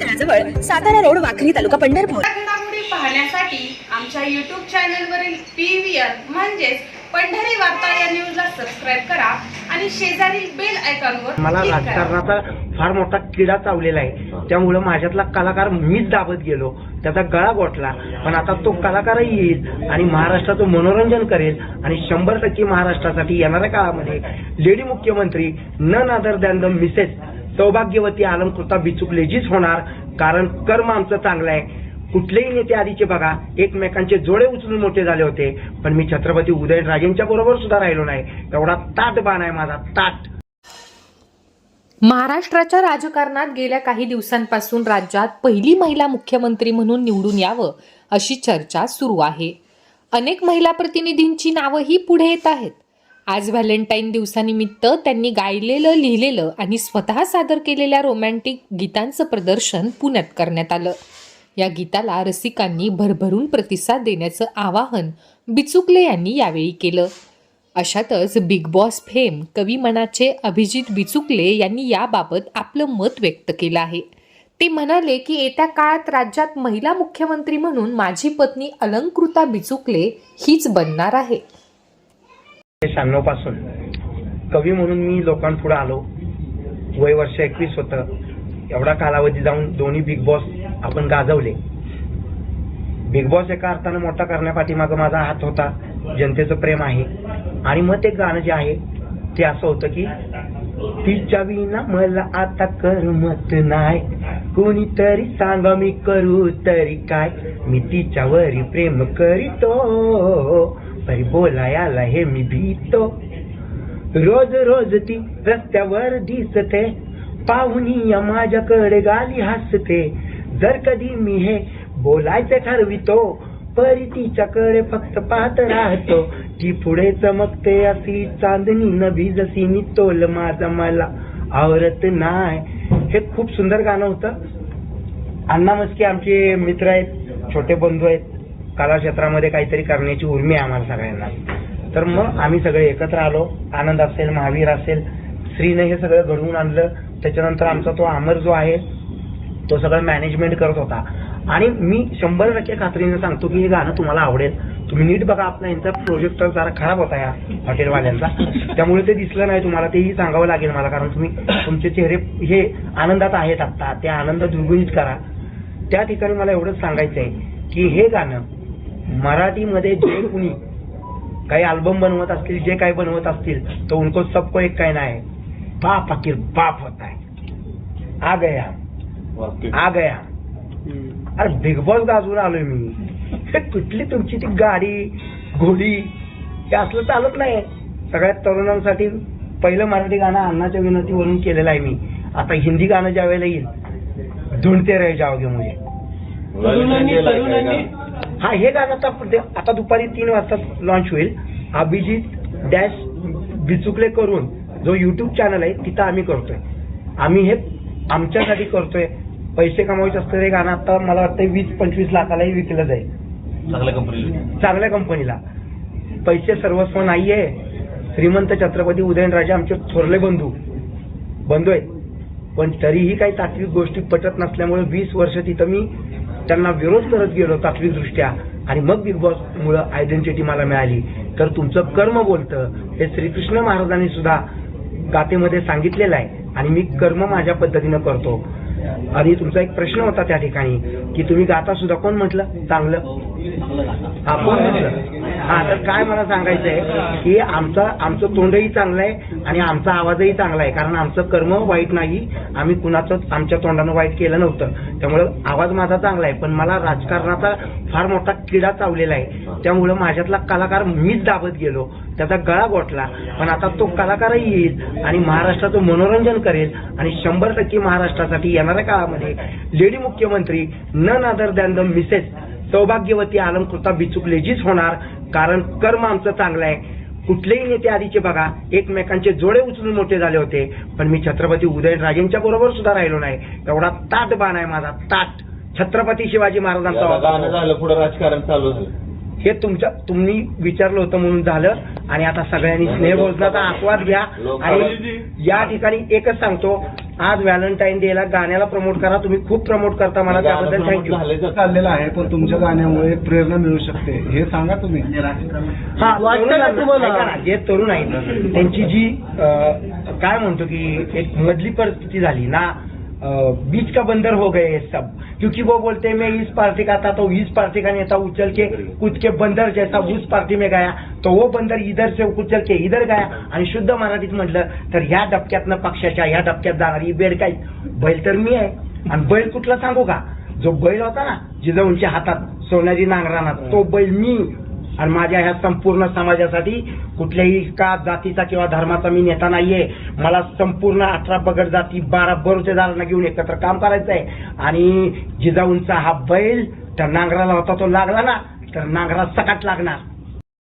तळाजवळ Satara road Wakhari तालुका पंढरपूर. पाहण्यासाठी आमच्या YouTube चॅनलवरील पी व्ही आर म्हणजेच पंढरी वार्ता या न्यूजला सबस्क्राईब करा आणि शेजारील बेल आयकॉनवर मला राजकारणाचा फार मोठा किडा चावलेला आहे. त्यामुळं माझ्यातला कलाकार मीच दाबत गेलो. त्याचा गळा गोठला. पण आता तो कलाकारही येईल आणि महाराष्ट्राचं मनोरंजन करेल आणि शंभर टक्के महाराष्ट्रासाठी येणाऱ्या काळामध्ये लेडी मुख्यमंत्री न नादर दॅन द मिसेस सौभाग्यवती अलंकृता बिचुकलेजीच होणार कारण कर्म आमचं चांगलं आहे. कुठलेही नेते आधीचे बघा एकमेकांचे जोडे उचलून मोठे झाले होते पण मी छत्रपती उदयनराजेंच्या बरोबर सुद्धा राहिलो नाही. एवढा ताट बाण आहे माझा ताट. महाराष्ट्राच्या राजकारणात गेल्या काही दिवसांपासून राज्यात पहिली महिला मुख्यमंत्री म्हणून निवडून यावं अशी चर्चा सुरू आहे. अनेक महिला प्रतिनिधींची नावंही पुढे येत आहेत. आज व्हॅलेंटाईन दिवसानिमित्त त्यांनी गायलेलं लिहिलेलं आणि स्वतः सादर केलेल्या रोमॅन्टिक गीतांचं प्रदर्शन पुण्यात करण्यात आलं. या गीताला रसिकांनी भरभरून प्रतिसाद देण्याचं आवाहन बिचुकले यांनी यावेळी केलं. अशातच बिग बॉस फेम कवी मनाचे अभिजित बिचुकले यांनी याबाबत आपलं मत व्यक्त केलं आहे. ते म्हणाले की येत्या काळात राज्यात महिला मुख्यमंत्री म्हणून माझी पत्नी अलंकृता बिचुकले हीच बनणार आहे. शहाण्णवपासून. कवी म्हणून मी लोकांपुढे आलो. वय वर्ष एकवीस होतं. एवढा कालावधी जाऊन दोन्ही बिग बॉस आपण गाजवले. बिग बॉस एका अर्थानं मोठा करण्यापाठीमागं माझा हात होता. जनतेचं प्रेम आहे. आणि मग ते गाणं जे आहे ते असं होतं की तिच्या विना मला आता करमत नाही. कोणीतरी सांगा मी करू तरी काय? मी तिच्यावर प्रेम करीतो. तरी बोलायला हे मी भीतो रोज रोज ती रस्त्यावर दिसते पाहुणी या माझ्याकडे गाली हसते। जर कधी मी हे बोलायचं ठरवितो परी तिच्याकडे फक्त पाहत राहतो। ती पुढे चमकते अशी चांदणी नभी जशी मी तोल माझा मला आवरत नाही। हे खूप सुंदर गाणं होतं। अण्णा मस्के आमचे मित्र आहेत छोटे बंधू आहेत। कला क्षेत्रामध्ये काहीतरी करण्याची उर्मी आहे आम्हाला सगळ्यांना. तर मग आम्ही सगळे एकत्र आलो. आनंद असेल महावीर असेल श्रीने हे सगळं घडवून आणलं. त्याच्यानंतर आमचा तो आमर जो आहे तो सगळं मॅनेजमेंट करत होता. आणि मी शंभर टक्के खात्रीने सांगतो की हे गाणं तुम्हाला आवडेल. तुम्ही नीट बघा आपला यांचा प्रोजेक्टर जरा खराब होता या हॉटेलवाल्यांचा. त्यामुळे ते दिसलं नाही तुम्हाला तेही सांगावं लागेल मला कारण तुम्ही तुमचे चेहरे हे आनंदात आहेत आत्ता. ते आनंद द्विगुणित करा. त्या ठिकाणी मला एवढंच सांगायचं आहे की हे गाणं मराठीमध्ये जे कुणी काही अल्बम बनवत असतील जे काही बनवत असतील तो उनको सबको एक कहना है बाप आखिर बाप होता है। आ गया। आ गया। अरे बिग बॉस गाजून आलोय मी। कुठली तुमची ती गाडी घोडी हे असलं चालत नाही. सगळ्यात तरुणांसाठी पहिलं मराठी गाणं अण्णाच्या विनंतीवरून केलेलं आहे मी. आता हिंदी गाणं ज्या वेळेला येईल धुणते रहे जाओगे मुझे। हा हे गाणं आता आता दुपारी तीन वाजता लॉन्च होईल. अभिजित डॅश बिचुकले करून जो युट्यूब चॅनल आहे तिथं आम्ही करतोय. आम्ही हे आमच्यासाठी करतोय. पैसे कमवायचे असतं हे गाणं आता मला वाटतं वीस पंचवीस लाखालाही विकलं जाईल. चांगल्या कंपनीला चांगल्या कंपनीला पैसे सर्वस्व नाहीये. श्रीमंत छत्रपती उदयनराजे आमचे थोरले बंधू. बंधू आहेत. पण तरीही काही तात्विक गोष्टी पटत नसल्यामुळे वीस वर्ष तिथं मी त्यांना विरोध करत गेलो तात्विक दृष्ट्या आणि मग बिग बॉस मुळे आयडेंटिटी मला मिळाली. तर तुमचं कर्म बोलतं हे श्रीकृष्ण महाराजांनी सुद्धा गातेमध्ये सांगितलेलं आहे आणि मी कर्म माझ्या पद्धतीनं करतो. आणि तुमचा एक प्रश्न होता त्या ठिकाणी की तुम्ही गाता सुद्धा कोण म्हटलं? चांगलं. आपण हा तर काय मला सांगायचं आहे की आमचा आमचं तोंडही चांगलं आहे आणि आमचा आवाजही चांगला आहे कारण आमचं कर्म वाईट नाही. आम्ही कुणाचं आमच्या तोंडानं वाईट केलं नव्हतं. त्यामुळे आवाज माझा चांगला आहे पण मला राजकारणाचा फार मोठा किडा चावलेला आहे. त्यामुळे माझ्यातला कलाकार मीच दाबत गेलो. त्याचा गळा गोठला. पण आता तो कलाकारही येईल आणि महाराष्ट्राचं मनोरंजन करेल आणि शंभर टक्के महाराष्ट्रासाठी येणाऱ्या काळामध्ये लेडी मुख्यमंत्री none other than the Mrs सौभाग्यवती आलमकृता बिचुकलेजीच होणार कारण कर्म आमचं चांगलं आहे. कुठलेही नेते आधीचे बघा एकमेकांचे जोडे उचलून मोठे झाले होते. पण मी छत्रपती उदयनराजेंच्या बरोबर सुद्धा राहिलो नाही. एवढा ताट बाण आहे माझा ताट. छत्रपती शिवाजी महाराजांचा. झालं पुढे राजकारण चालू झालं. हे तुमच्या तुम्ही विचारलं होतं म्हणून झालं. आणि आता सगळ्यांनी स्नेहभोजनाचा आस्वाद घ्या. आणि या ठिकाणी एकच सांगतो. आज व्हॅलेंटाईन डेला गाण्याला प्रमोट करा. तुम्ही खूप प्रमोट करता मला त्याबद्दल थँक्यू. चाललेलं आहे पण तुमच्या गाण्यामुळे प्रेरणा मिळू शकते. हे सांगा तुम्ही. हा जे तरुण आहेत. त्यांची जी काय म्हणतो की एक मधली परिस्थिती झाली ना बीच का बंदर हो गए सब। क्योंकि वो बोलते मैं इस पार्टी का था तो इस पार्टी का नेता उछल के कूद के बंदर जैसा उस पार्टी में गया। तो वो बंदर इधर से उचल के इधर गया आणि शुद्ध मराठीत म्हटलं तर ह्या डबक्यातनं पक्षाच्या ह्या डबक्यात जाणारी बेडकाई बैल तर मी आहे. आणि बैल कुठला सांगू का? जो बैल होता ना जिजाऊंच्या हातात सोन्याची नांगराना तो बैल मी. आणि माझ्या ह्या संपूर्ण समाजासाठी कुठल्याही का जातीचा किंवा धर्माचा मी नेता नाहीये. मला संपूर्ण अठरा बगड जाती बारा बरुतेदारांना घेऊन एकत्र काम करायचं आहे. आणि जिजाऊंचा हा बैल तर नांगराला होता तो लागला ना तर नांगरा सकाट लागणार.